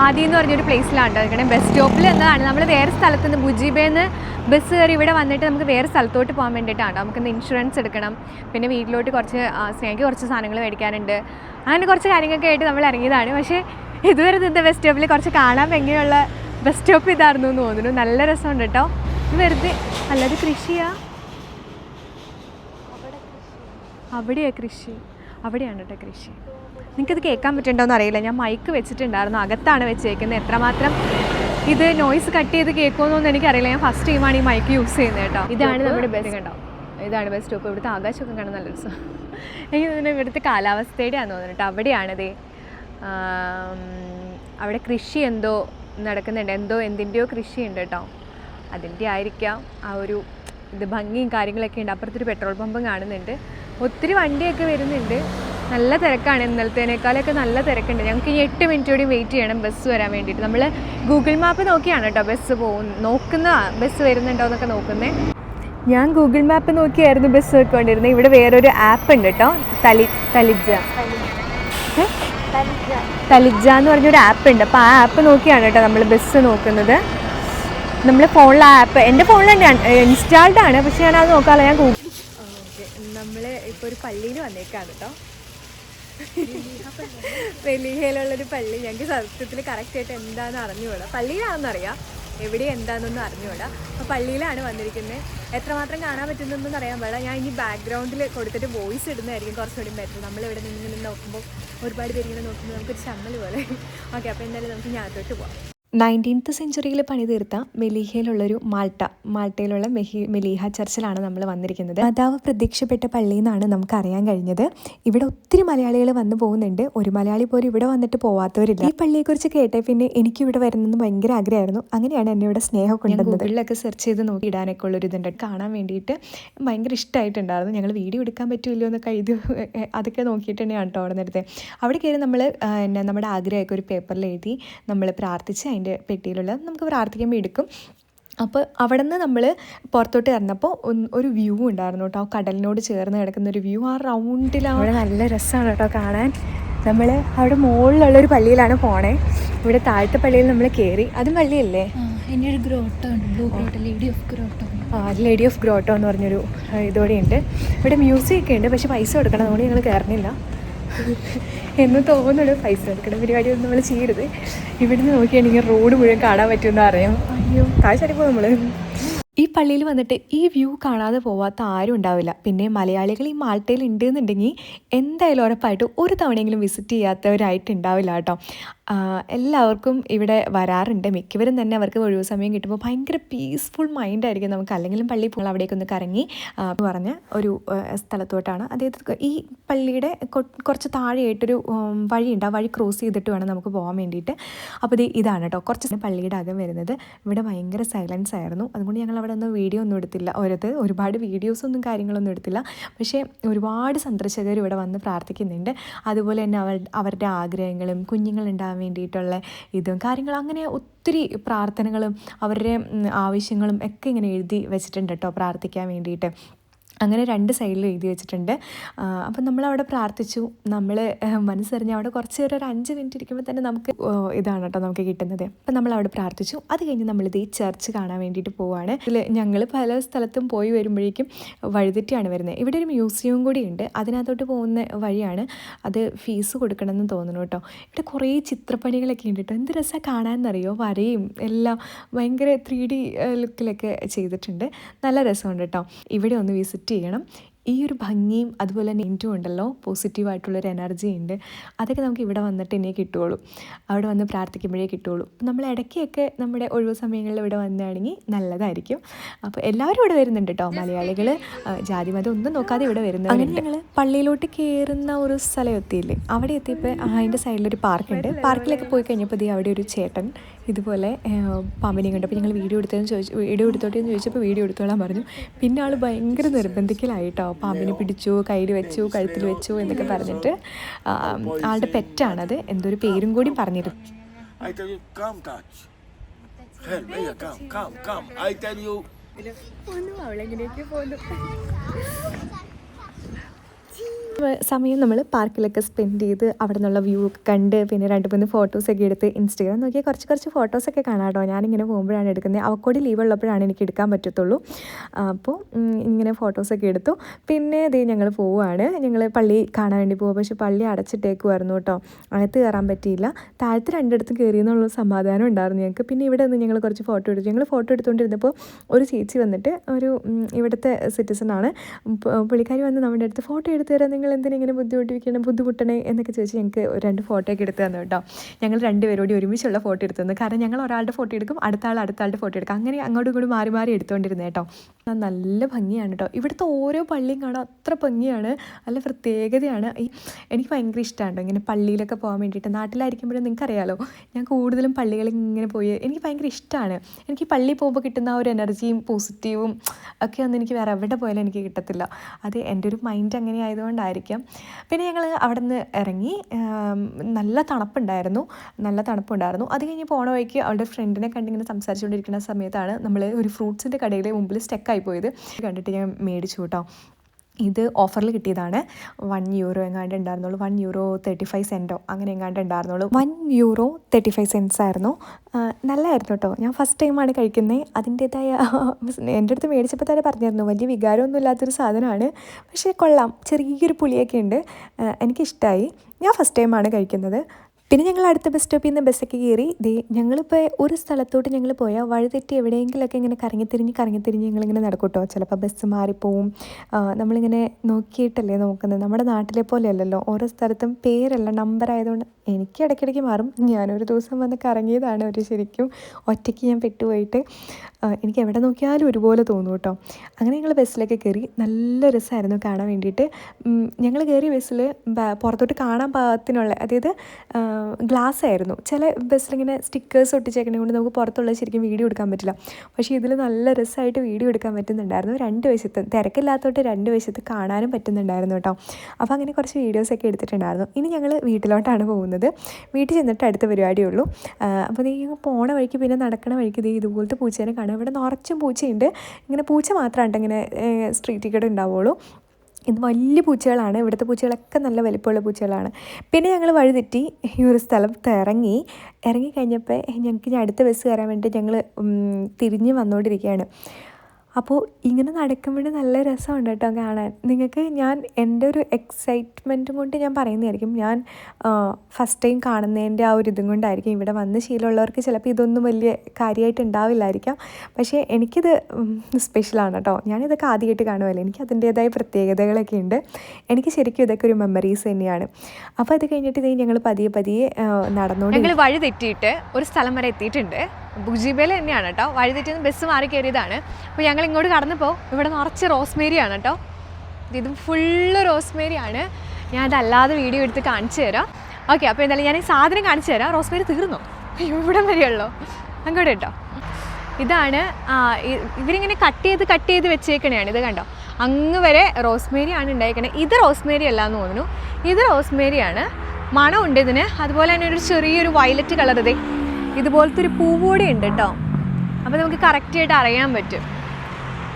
ആദ്യം എന്ന് പറഞ്ഞൊരു പ്ലേസിലാണ് കേട്ടോ ബസ് സ്റ്റോപ്പിൽ എന്നതാണ് നമ്മൾ വേറെ സ്ഥലത്ത് നിന്ന് മുജീബേന്ന് ബസ് കയറി ഇവിടെ വന്നിട്ട് നമുക്ക് വേറെ സ്ഥലത്തോട്ട് പോകാൻ വേണ്ടിയിട്ടാണ് നമുക്കിന്ന് ഇൻഷുറൻസ് എടുക്കണം. പിന്നെ വീട്ടിലോട്ട് കുറച്ച് സ്നേഹിക്ക് കുറച്ച് സാധനങ്ങൾ മേടിക്കാനുണ്ട്. അങ്ങനെ കുറച്ച് കാര്യങ്ങളൊക്കെ ആയിട്ട് നമ്മൾ ഇറങ്ങിയതാണ്. പക്ഷേ ഇതുവരെ നിന്ന് ബസ് സ്റ്റോപ്പിൽ കുറച്ച് കാണാൻ ഭംഗിയുള്ള ബസ് സ്റ്റോപ്പ് ഇതായിരുന്നു എന്ന് തോന്നുന്നു. നല്ല രസമുണ്ട് കേട്ടോ ഇത് വെറുതെ അല്ലാതെ കൃഷിയാ? അവിടെയാണ് കൃഷി. അവിടെയാണ് കേട്ടോ കൃഷി. നിങ്ങൾക്കിത് കേൾക്കാൻ പറ്റുന്നുണ്ടോയെന്ന് അറിയില്ല. ഞാൻ മൈക്ക് വെച്ചിട്ടുണ്ടായിരുന്നു. അകത്താണ് വെച്ചേക്കുന്നത്. എത്രമാത്രം ഇത് നോയ്സ് കട്ട് ചെയ്ത് കേൾക്കുമെന്നൊന്നും എനിക്കറിയില്ല. ഞാൻ ഫസ്റ്റ് ടൈമാണ് ഈ മൈക്ക് യൂസ് ചെയ്യുന്നത് കേട്ടോ. ഇതാണ് നമ്മുടെ ബസ് കണ്ടോ? ഇതാണ് ബസ് സ്റ്റോപ്പ് ഇവിടുത്തെ ആകാശമൊക്കെ കാണാൻ നല്ല രസം. എനിക്ക് തോന്നുന്നു ഇവിടുത്തെ കാലാവസ്ഥയുടെയാണെന്ന് തോന്നുന്നു കേട്ടോ. അവിടെയാണിത് അവിടെ കൃഷി എന്തോ നടക്കുന്നുണ്ട്. എന്തോ എന്തിന്റെയോ ഉണ്ട് കേട്ടോ. അതിന്റെ ആയിരിക്കാം ആ ഒരു ഇത് ഭംഗിയും കാര്യങ്ങളൊക്കെ ഉണ്ട്. അപ്പുറത്തൊരു പെട്രോൾ പമ്പും കാണുന്നുണ്ട്. ഒത്തിരി വണ്ടിയൊക്കെ വരുന്നുണ്ട്. നല്ല തിരക്കാണ് ഇന്നലത്തേനേക്കാളൊക്കെ നല്ല തിരക്കുണ്ട്. ഞങ്ങൾക്ക് ഇനി എട്ട് മിനിറ്റ് കൂടി വെയിറ്റ് ചെയ്യണം ബസ് വരാൻ വേണ്ടിയിട്ട്. നമ്മൾ ഗൂഗിൾ മാപ്പ് നോക്കിയാണ് കേട്ടോ ബസ് പോകുന്ന നോക്കുന്ന ബസ് വരുന്നുണ്ടോ എന്നൊക്കെ നോക്കുന്നത് ഞാൻ ഗൂഗിൾ മാപ്പ് നോക്കിയായിരുന്നു ബസ് വെക്കൊണ്ടിരുന്നത് ഇവിടെ വേറൊരു ആപ്പ് ഉണ്ട് കേട്ടോ തലി തലിജ? തലിജ. എന്ന് പറഞ്ഞൊരു ആപ്പ് ഉണ്ട്. അപ്പോൾ ആ ആപ്പ് നോക്കിയാണ് കേട്ടോ നമ്മൾ ബസ് നോക്കുന്നത്. നമ്മൾ ഫോണിൽ ആ ആപ്പ് എന്റെ ഫോണിൽ തന്നെയാണ് ഇൻസ്റ്റാൾഡ് ആണ്. പക്ഷെ ഞാൻ അത് നോക്കാമല്ലോ ഞാൻ ഗൂഗിൾ നമ്മൾ ഇപ്പോൾ ഒരു പള്ളിയിൽ വന്നേക്കാണ് കേട്ടോ വെലിഹയിലുള്ളൊരു പള്ളി. ഞങ്ങൾക്ക് സത്യത്തിൽ കറക്റ്റായിട്ട് എന്താണെന്ന് അറിഞ്ഞുകൂടാ. പള്ളിയിലാണെന്നറിയാം എവിടെ എന്താണെന്നൊന്നും അറിഞ്ഞുകൂടാ. അപ്പോൾ പള്ളിയിലാണ് വന്നിരിക്കുന്നത് എത്രമാത്രം കാണാൻ പറ്റുന്നതെന്നൊന്നും അറിയാൻ പാടില്ല. ഞാൻ ഇനി ബാക്ക്ഗ്രൗണ്ടിൽ കൊടുത്തിട്ട് വോയിസ് ഇടുന്നതായിരിക്കും കുറച്ചുകൂടി ബെറ്റർ നമ്മളിവിടെ നിന്ന് നിന്ന് നോക്കുമ്പോൾ ഒരുപാട് പേരിങ്ങനെ നോക്കുമ്പോൾ നമുക്കൊരു ചമ്മൽ പോലെ. ഓക്കെ അപ്പോൾ എന്തായാലും നമുക്ക് ഞാൻ അകത്തോട്ട് പോവാം. നയന്റീൻത്ത് സെഞ്ചുറിയിൽ പണിതീർത്ത മെലീഹയിലുള്ളൊരു മാൾട്ട മാൾട്ടയിലുള്ള മെഹി മെലീഹ ചർച്ചിലാണ് നമ്മൾ വന്നിരിക്കുന്നത്. മാതാവ് പ്രത്യക്ഷപ്പെട്ട പള്ളി എന്നാണ് നമുക്ക് അറിയാൻ കഴിഞ്ഞത്. ഇവിടെ ഒത്തിരി മലയാളികൾ വന്നു പോകുന്നുണ്ട്. ഒരു മലയാളി പോലും ഇവിടെ വന്നിട്ട് പോവാത്തവരില്ല. ഈ പള്ളിയെക്കുറിച്ച് കേട്ടേ പിന്നെ എനിക്ക് ഇവിടെ വരുന്നത് ഭയങ്കര ആഗ്രഹമായിരുന്നു. അങ്ങനെയാണ് എന്നെ ഇവിടെ സ്നേഹം കൊണ്ടുവന്നത്. ഗൂഗിളിലൊക്കെ സെർച്ച് ചെയ്ത് നോക്കി ഇടാനൊക്കെ ഉള്ളൊരു ഇതുണ്ട്. കാണാൻ വേണ്ടിയിട്ട് ഭയങ്കര ഇഷ്ടമായിട്ടുണ്ടായിരുന്നു ഞങ്ങൾ വീഡിയോ എടുക്കാൻ പറ്റുമല്ലോ എന്നൊക്കെ ഇത് അതൊക്കെ നോക്കിയിട്ട് തന്നെയാണ് കേട്ടോ അവിടെ നേരത്തെ അവിടെ കയറി നമ്മൾ എന്നാ നമ്മുടെ ആഗ്രഹമൊക്കെ ഒരു പേപ്പറിൽ എഴുതി നമ്മൾ പ്രാർത്ഥിച്ച് അതിന്റെ പെട്ടിയിലുള്ള നമുക്ക് പ്രാർത്ഥിക്കുമ്പോൾ എടുക്കും. അപ്പോൾ അവിടെ നിന്ന് നമ്മൾ പുറത്തോട്ട് ഇറങ്ങപ്പോൾ ഒന്ന് ഒരു വ്യൂ ഉണ്ടായിരുന്നു കേട്ടോ. ആ കടലിനോട് ചേർന്ന് കിടക്കുന്ന ഒരു വ്യൂ ആ റൗണ്ടിലാണ് അവിടെ നല്ല രസമാണ് കേട്ടോ കാണാൻ. നമ്മൾ അവിടെ മുകളിലുള്ളൊരു പള്ളിയിലാണ് പോണേ. ഇവിടെ താഴത്തെ പള്ളിയിൽ നമ്മൾ കയറി അതും പള്ളിയല്ലേ? എന്റെ ഒരു ഗ്രോട്ടോ ഉണ്ട്. Blue grotto lady of grotto. ആ ലേഡി ഓഫ് ഗ്രോട്ടോ എന്ന് പറഞ്ഞൊരു ഇതോടെ ഉണ്ട് ഇവിടെ മ്യൂസിയൊക്കെ ഉണ്ട് പക്ഷെ പൈസ കൊടുക്കണം. അതുകൊണ്ട് ഞങ്ങൾ കയറുന്നില്ല എന്ന് തോന്നുന്നു. പൈസ പരിപാടി ഒന്നും നമ്മൾ ചെയ്യരുത്. ഇവിടുന്ന് നോക്കിയാണെങ്കിൽ റോഡ് മുഴുവൻ കാണാൻ പറ്റുമെന്ന് അറിയാം. അയ്യോ താഴ്ചടിപ്പോൾ നമ്മൾ ഈ പള്ളിയിൽ വന്നിട്ട് ഈ വ്യൂ കാണാതെ പോവാത്ത ആരും ഉണ്ടാവില്ല. പിന്നെ മലയാളികൾ ഈ മാൾട്ടയിൽ ഉണ്ട് എന്നുണ്ടെങ്കിൽ എന്തായാലും ഉറപ്പായിട്ട് ഒരു തവണയെങ്കിലും വിസിറ്റ് ചെയ്യാത്തവരായിട്ട് ഉണ്ടാവില്ല കേട്ടോ എല്ലാവർക്കും ഇവിടെ വരാറുണ്ട്. മിക്കവരും തന്നെ അവർക്ക് ഒഴിവ് സമയം കിട്ടുമ്പോൾ ഭയങ്കര പീസ്ഫുൾ മൈൻഡായിരിക്കും നമുക്ക്. അല്ലെങ്കിലും പള്ളി പോകുന്ന അവിടേക്ക് ഒന്ന് കറങ്ങി പറഞ്ഞ ഒരു സ്ഥലത്തോട്ടാണ്. അതായത് ഈ പള്ളിയുടെ കുറച്ച് താഴെയായിട്ടൊരു വഴിയുണ്ട്. ആ വഴി ക്രോസ് ചെയ്തിട്ട് വേണം നമുക്ക് പോകാൻ വേണ്ടിയിട്ട്. അപ്പോൾ ഇത് ഇതാണ് കേട്ടോ. കുറച്ച് പള്ളിയുടെ അകം വരുന്നത്. ഇവിടെ ഭയങ്കര സൈലൻസ് ആയിരുന്നു. അതുകൊണ്ട് ഞങ്ങൾ അവിടെ ഒന്നും വീഡിയോ ഒന്നും എടുത്തില്ല. ഒരത് ഒരുപാട് വീഡിയോസൊന്നും കാര്യങ്ങളൊന്നും എടുത്തില്ല. പക്ഷേ ഒരുപാട് സന്ദർശകർ ഇവിടെ വന്ന് പ്രാർത്ഥിക്കുന്നുണ്ട്. അതുപോലെ തന്നെ അവർ അവരുടെ ആഗ്രഹങ്ങളും കുഞ്ഞുങ്ങളുണ്ടാകാൻ വേണ്ടിയിട്ടുള്ള ഇതും കാര്യങ്ങളും അങ്ങനെ ഒത്തിരി പ്രാർത്ഥനകളും അവരുടെ ആവശ്യങ്ങളും ഒക്കെ ഇങ്ങനെ എഴുതി വെച്ചിട്ടുണ്ട് കേട്ടോ പ്രാർത്ഥിക്കാൻ വേണ്ടിയിട്ട്. അങ്ങനെ രണ്ട് സൈഡിൽ എഴുതി വെച്ചിട്ടുണ്ട്. അപ്പം നമ്മളവിടെ പ്രാർത്ഥിച്ചു. നമ്മൾ മനസ്സറിഞ്ഞ് അവിടെ കുറച്ച് നേരം ഒരു അഞ്ച് മിനിറ്റ് ഇരിക്കുമ്പോൾ തന്നെ നമുക്ക് ഇതാണ് കേട്ടോ നമുക്ക് കിട്ടുന്നത്. അപ്പം നമ്മൾ അവിടെ പ്രാർത്ഥിച്ചു. അത് കഴിഞ്ഞ് നമ്മളിത് ഈ ചർച്ച് കാണാൻ വേണ്ടിയിട്ട് പോവുകയാണ് ഇതിൽ ഞങ്ങൾ പല സ്ഥലത്തും പോയി വരുമ്പോഴേക്കും വഴിതെറ്റിയാണ് വരുന്നത്. ഇവിടെ ഒരു മ്യൂസിയവും കൂടിയുണ്ട് അതിനകത്തോട്ട് പോകുന്ന വഴിയാണ് അത് ഫീസ് കൊടുക്കണമെന്ന് തോന്നുന്നു കേട്ടോ ഇവിടെ കുറേ ചിത്രപ്പണികളൊക്കെ ഉണ്ട് കേട്ടോ എന്ത് രസമാണ് കാണാമെന്നറിയോ വരയും എല്ലാം ഭയങ്കര ത്രീ ഡി ലുക്കിലൊക്കെ ചെയ്തിട്ടുണ്ട്. നല്ല രസമുണ്ട് കേട്ടോ ഇവിടെ ഒന്ന് വിസിറ്റ് ചെയ്യണം. ഈ ഒരു ഭംഗിയും അതുപോലെ തന്നെ ഇന്റും ഉണ്ടല്ലോ. പോസിറ്റീവായിട്ടുള്ളൊരു എനർജി ഉണ്ട്. അതൊക്കെ നമുക്ക് ഇവിടെ വന്നിട്ട് ഇനിയേ കിട്ടുകയുള്ളൂ. അവിടെ വന്ന് പ്രാർത്ഥിക്കുമ്പോഴേ കിട്ടുകയുള്ളൂ. നമ്മൾ ഇടയ്ക്കൊക്കെ നമ്മുടെ ഒഴിവ് സമയങ്ങളിൽ ഇവിടെ വന്നാണെങ്കിൽ നല്ലതായിരിക്കും. അപ്പോൾ എല്ലാവരും ഇവിടെ വരുന്നുണ്ട് കേട്ടോ. മലയാളികൾ ജാതി മതം ഒന്നും നോക്കാതെ ഇവിടെ വരുന്നത് അങ്ങനെ ഞങ്ങൾ പള്ളിയിലോട്ട് കയറുന്ന ഒരു സ്ഥലം എത്തിയില്ലേ? അവിടെ എത്തിയപ്പോൾ അതിന്റെ സൈഡിലൊരു പാർക്കുണ്ട്. പാർക്കിലൊക്കെ പോയി കഴിഞ്ഞപ്പോൾ ദേ അവിടെ ഒരു ചേട്ടൻ ഇതുപോലെ പമ്പനി കണ്ടു അപ്പോൾ ഞങ്ങൾ വീഡിയോ എടുത്തതെന്ന് ചോദിച്ചു വീഡിയോ എടുത്തോട്ടെ എന്ന് ചോദിച്ചപ്പോൾ വീഡിയോ എടുത്തോളാൻ പറഞ്ഞു. പിന്നെ ആൾ ഭയങ്കര നിർബന്ധിക്കലായിട്ടോ. പാമ്പിനെ പിടിച്ചു കയ്യിൽ വെച്ചു കഴുത്തിൽ വെച്ചു എന്നൊക്കെ പറഞ്ഞിട്ട് ആളുടെ പെറ്റാണത്. എന്തൊരു പേരും കൂടി പറഞ്ഞിരുന്നു അവളെങ്ങനെയൊക്കെ tell സമയം നമ്മൾ പാർക്കിലൊക്കെ സ്പെൻഡ് ചെയ്ത് അവിടെ നിന്നുള്ള വ്യൂ ഒക്കെ കണ്ട് പിന്നെ രണ്ട് മൂന്ന് ഫോട്ടോസൊക്കെ എടുത്ത് ഇൻസ്റ്റഗ്രാം നോക്കിയാൽ കുറച്ച് കുറച്ച് ഫോട്ടോസൊക്കെ കാണാം കേട്ടോ. ഞാനിങ്ങനെ പോകുമ്പോഴാണ് എടുക്കുന്നത് അവക്കോടി ലീവ് ഉള്ളപ്പോഴാണ് എനിക്ക് എടുക്കാൻ പറ്റത്തുള്ളൂ. അപ്പോൾ ഇങ്ങനെ ഫോട്ടോസൊക്കെ എടുത്തു. പിന്നെ ഇത് ഞങ്ങൾ പോവുകയാണ് ഞങ്ങൾ പള്ളി കാണാൻ വേണ്ടി പോകും പക്ഷേ പള്ളി അടച്ചിട്ടേക്കുമായിരുന്നു കേട്ടോ. അകത്ത് കയറാൻ പറ്റിയില്ല. താഴത്ത് രണ്ടിടത്തും കയറി എന്നുള്ള സമാധാനം ഉണ്ടായിരുന്നു ഞങ്ങൾക്ക്. പിന്നെ ഇവിടെ നിന്ന് ഞങ്ങൾ കുറച്ച് ഫോട്ടോ എടുത്തു. ഞങ്ങൾ ഫോട്ടോ എടുത്തുകൊണ്ടിരുന്നപ്പോൾ ഒരു ചേച്ചി വന്നിട്ട് ഒരു ഇവിടുത്തെ സിറ്റിസൺ ആണ്. പുള്ളിക്കാരി വന്ന് നമ്മുടെ അടുത്ത് ഫോട്ടോ എടുത്തു തരാം നിങ്ങൾ എന്തിനാ ഇങ്ങനെ ബുദ്ധിമുട്ടിക്കണം ബുദ്ധിമുട്ടണേ എന്നൊക്കെ ചോദിച്ച് ഞങ്ങൾക്ക് രണ്ട് ഫോട്ടോ ഒക്കെ എടുത്ത് തന്നു കേട്ടോ. ഞങ്ങൾ രണ്ടുപേരോട് ഒരുമിച്ചുള്ള ഫോട്ടോ എടുത്തു തന്നു. കാരണം ഞങ്ങൾ ഒരാളുടെ ഫോട്ടോ എടുക്കും അടുത്ത ആൾ അടുത്ത ആളുടെ ഫോട്ടോ എടുക്കും. അങ്ങനെ അങ്ങോട്ടും ഇങ്ങോട്ടും മാറി മാറി എടുത്തുകൊണ്ടിരുന്നത് കേട്ടോ. നല്ല ഭംഗിയാണ് കേട്ടോ. ഇവിടുത്തെ ഓരോ പള്ളിയും കാണാൻ അത്ര ഭംഗിയാണ്. നല്ല പ്രത്യേകതയാണ്. ഈ എനിക്ക് ഭയങ്കര ഇഷ്ടമാണ് ഇങ്ങനെ പള്ളിയിലൊക്കെ പോകാൻ വേണ്ടിയിട്ട്. നാട്ടിലായിരിക്കുമ്പോഴും നിങ്ങൾക്കറിയാലോ ഞാൻ കൂടുതലും പള്ളികളിൽ ഇങ്ങനെ പോയി. എനിക്ക് ഭയങ്കര ഇഷ്ടമാണ്. എനിക്ക് പള്ളിയിൽ പോകുമ്പോൾ കിട്ടുന്ന ആ ഒരു എനർജിയും പോസിറ്റീവും ഒക്കെ ഒന്നും എനിക്ക് വേറെ എവിടെ പോയാലും എനിക്ക് കിട്ടത്തില്ല. അത് എന്റെ ഒരു മൈൻഡ് അങ്ങനെ ആയതുകൊണ്ടായിരിക്കാം. പിന്നെ ഞങ്ങൾ അവിടെ നിന്ന് ഇറങ്ങി നല്ല തണുപ്പുണ്ടായിരുന്നു. നല്ല തണുപ്പുണ്ടായിരുന്നു. അത് കഴിഞ്ഞ് പോണ വഴിക്ക് അവളുടെ ഫ്രണ്ടിനെ കണ്ടിങ്ങനെ സംസാരിച്ചുകൊണ്ടിരിക്കുന്ന സമയത്താണ് നമ്മൾ ഒരു ഫ്രൂട്ട്സിന്റെ കടയിലെ മുമ്പിൽ സ്റ്റെക്കായി പോയത്. കണ്ടിട്ട് ഞാൻ മേടിച്ചു കേട്ടോ. ഇത് ഓഫറിൽ കിട്ടിയതാണ്. വൺ യൂറോ എങ്ങാണ്ട് ഉണ്ടായിരുന്നുള്ളൂ. വൺ യൂറോ തേർട്ടി ഫൈവ് സെന്റോ അങ്ങനെ എങ്ങാണ്ട് ഉണ്ടായിരുന്നുള്ളൂ. One euro thirty five cents ആയിരുന്നു നല്ലതായിരുന്നു കേട്ടോ ഞാൻ ഫസ്റ്റ് ടൈമാണ് കഴിക്കുന്നത് അതിന്റേതായ എന്റെ അടുത്ത് മേടിച്ചപ്പോൾ തന്നെ പറഞ്ഞിരുന്നു വലിയ വികാരമൊന്നും ഇല്ലാത്തൊരു സാധനമാണ്. പക്ഷേ കൊള്ളാം. ചെറിയൊരു പുളിയൊക്കെ ഉണ്ട്. എനിക്കിഷ്ടമായി ഞാൻ ഫസ്റ്റ് ടൈമാണ് കഴിക്കുന്നത്. പിന്നെ ഞങ്ങൾ അടുത്ത ബസ് സ്റ്റോപ്പിൽ നിന്ന് ബസ്സൊക്കെ കയറി ദേ ഞങ്ങളിപ്പോൾ ഒരു സ്ഥലത്തോട്ട് ഞങ്ങൾ പോയാൽ വഴിതെറ്റി എവിടെയെങ്കിലുമൊക്കെ ഇങ്ങനെ കറങ്ങിത്തിരിഞ്ഞ് കറങ്ങിത്തിരിഞ്ഞ് ഞങ്ങളിങ്ങനെ നടക്കൂട്ടോ. കേട്ടോ ചിലപ്പോൾ ബസ് മാറിപ്പോവും നമ്മളിങ്ങനെ നോക്കിയിട്ടല്ലേ നോക്കുന്നത്. നമ്മുടെ നാട്ടിലെ പോലെയല്ലല്ലോ. ഓരോ സ്ഥലത്തും പേരല്ല നമ്പർ ആയതുകൊണ്ട് എനിക്ക് ഇടയ്ക്കിടയ്ക്ക് മാറും. ഞാനൊരു ദിവസം വന്ന് കറങ്ങിയതാണ് ഒരു ശരിക്കും ഒറ്റയ്ക്ക് ഞാൻ പെട്ടുപോയിട്ട്. എനിക്ക് എവിടെ നോക്കിയാലും ഒരുപോലെ തോന്നും കേട്ടോ. അങ്ങനെ ഞങ്ങൾ ബസ്സിലൊക്കെ കയറി നല്ല രസമായിരുന്നു കാണാൻ വേണ്ടിയിട്ട്. ഞങ്ങൾ കയറിയ ബസ്സിൽ പുറത്തോട്ട് കാണാൻ പാകത്തിനുള്ള അതായത് ഗ്ലാസ് ആയിരുന്നു ചില ബസ്സിലിങ്ങനെ സ്റ്റിക്കേഴ്സ് ഒട്ടിച്ചേക്കണേ കൊണ്ട് നമുക്ക് പുറത്തുള്ള ശരിക്കും വീഡിയോ എടുക്കാൻ പറ്റില്ല. പക്ഷേ ഇതിൽ നല്ല രസമായിട്ട് വീഡിയോ എടുക്കാൻ പറ്റുന്നുണ്ടായിരുന്നു. രണ്ട് വശത്ത് തിരക്കില്ലാത്തോട്ട് രണ്ട് വശത്ത് കാണാനും പറ്റുന്നുണ്ടായിരുന്നു കേട്ടോ. അപ്പോൾ അങ്ങനെ കുറച്ച് വീഡിയോസൊക്കെ എടുത്തിട്ടുണ്ടായിരുന്നു. ഇനി ഞങ്ങൾ വീട്ടിലോട്ടാണ് പോകുന്നത്. വീട്ടിൽ ചെന്നിട്ട് അടുത്ത പരിപാടിയേ ഉള്ളൂ ആ, അപ്പോൾ നീ പോണ വഴിക്ക് പിന്നെ നടക്കണ വഴിക്ക് ദേ ഇതുപോലത്തെ പൂച്ചേനെ കാണാം. ഇവിടെ നിറച്ചും പൂച്ചയുണ്ട്. ഇങ്ങനെ പൂച്ച മാത്രമാണ് ഇങ്ങനെ സ്ട്രീറ്റിൽ കൂടെ ഉണ്ടാവുള്ളൂ. ഇത് വലിയ പൂച്ചകളാണ്. ഇവിടുത്തെ പൂച്ചകളൊക്കെ നല്ല വലിപ്പമുള്ള പൂച്ചകളാണ്. പിന്നെ ഞങ്ങൾ വഴിതെറ്റി ഈ ഒരു സ്ഥലത്ത് ഇറങ്ങി. ഇറങ്ങി കഴിഞ്ഞപ്പോൾ ഞങ്ങൾക്ക് ഇനി അടുത്ത ബസ് കയറാൻ വേണ്ടി ഞങ്ങൾ തിരിഞ്ഞ് വന്നുകൊണ്ടിരിക്കുകയാണ് അപ്പോൾ ഇങ്ങനെ നടക്കുമ്പോൾ നല്ല രസമുണ്ട് കേട്ടോ കാണാൻ. നിങ്ങൾക്ക് ഞാൻ എന്റെ ഒരു എക്സൈറ്റ്മെന്റും കൊണ്ട് ഞാൻ പറയുന്നതായിരിക്കും. ഞാൻ ഫസ്റ്റ് ടൈം കാണുന്നതിന്റെ ആ ഒരു ഇതും കൊണ്ടായിരിക്കും ഇവിടെ വന്ന് ശീലമുള്ളവർക്ക് ചിലപ്പോൾ ഇതൊന്നും വലിയ കാര്യമായിട്ട് ഉണ്ടാവില്ലായിരിക്കാം. പക്ഷേ എനിക്കിത് സ്പെഷ്യലാണ് കേട്ടോ. ഞാനിതൊക്കെ ആദ്യമായിട്ട് കാണുമല്ലോ എനിക്ക് അതിന്റേതായ പ്രത്യേകതകളൊക്കെ ഉണ്ട്. എനിക്ക് ശരിക്കും ഇതൊക്കെ ഒരു മെമ്മറീസ് തന്നെയാണ്. അപ്പോൾ അത് കഴിഞ്ഞിട്ട് ഇത് ഞങ്ങൾ പതിയെ പതിയെ നടന്നുകൊണ്ട് ഞങ്ങൾ വഴി തെറ്റിയിട്ട് ഒരു സ്ഥലം വരെ എത്തിയിട്ടുണ്ട്. ബുജിബേൽ തന്നെയാണ് കേട്ടോ. വഴി തെറ്റി ബസ് മാറി കയറിയതാണ്. അപ്പോൾ ഞങ്ങൾ ഇങ്ങോട്ട് കടന്നപ്പോൾ ഇവിടെ നിറച്ച് റോസ്മേരിയാണ് കേട്ടോ. ഇത് ഫുള്ള് റോസ്മേരിയാണ് ഞാൻ അതല്ലാതെ വീഡിയോ എടുത്ത് കാണിച്ചു തരാം. ഓക്കെ അപ്പോൾ എന്തായാലും ഞാൻ ഈ സാധനം കാണിച്ചു തരാം. റോസ്മേരി തീർന്നു? ഇവിടം വരെയുള്ളൂ അങ്ങോട്ട് കേട്ടോ. ഇതാണ് ഇവരിങ്ങനെ കട്ട് ചെയ്ത് കട്ട് ചെയ്ത് വെച്ചേക്കണയാണ്. ഇത് കണ്ടോ? അങ്ങ് വരെ റോസ്മേരി ആണ് ഉണ്ടായിക്കണേ ഇത് റോസ്മേരി അല്ല എന്ന് തോന്നുന്നു. ഇത് റോസ്മേരി ആണ്. മണമുണ്ട് ഇതിന്. അതുപോലെ തന്നെ ഒരു ചെറിയൊരു വയലറ്റ് കളർ ഇതേ. ഇതുപോലത്തെ ഒരു പൂവൂടെ ഉണ്ട് കേട്ടോ അപ്പോൾ നമുക്ക് കറക്റ്റായിട്ട് അറിയാൻ പറ്റും.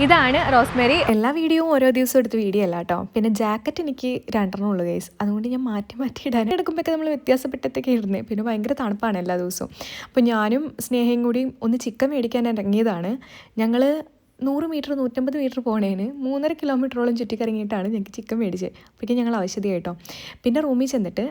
ഇതാണ് റോസ്മേരി. എല്ലാ വീഡിയോയും ഓരോ ദിവസം എടുത്ത വീഡിയോ അല്ല കേട്ടോ പിന്നെ ജാക്കറ്റ് എനിക്ക് രണ്ടെണ്ണം ഉള്ളു ഗൈസ് അതുകൊണ്ട് ഞാൻ മാറ്റി മാറ്റി ഇടാൻ എടുക്കുമ്പോഴൊക്കെ നമ്മൾ വ്യത്യാസപ്പെട്ടൊക്കെ ഇടുന്നത് പിന്നെ ഭയങ്കര തണുപ്പാണ് എല്ലാ ദിവസവും. അപ്പോൾ ഞാനും സ്നേഹയും കൂടി ഒന്ന് ചിക്കൻ മേടിക്കാൻ ഇറങ്ങിയതാണ്. ഞങ്ങൾ നൂറ് മീറ്റർ നൂറ്റമ്പത് മീറ്റർ പോണേന് മൂന്നര കിലോമീറ്ററോളം ചുറ്റിക്കറങ്ങിയിട്ടാണ് ഞങ്ങൾക്ക് ചിക്കൻ മേടിച്ചത് അപ്പോഴേക്കും ഞങ്ങൾ ആവശ്യത കേട്ടോ പിന്നെ റൂമിൽ ചെന്നിട്ട്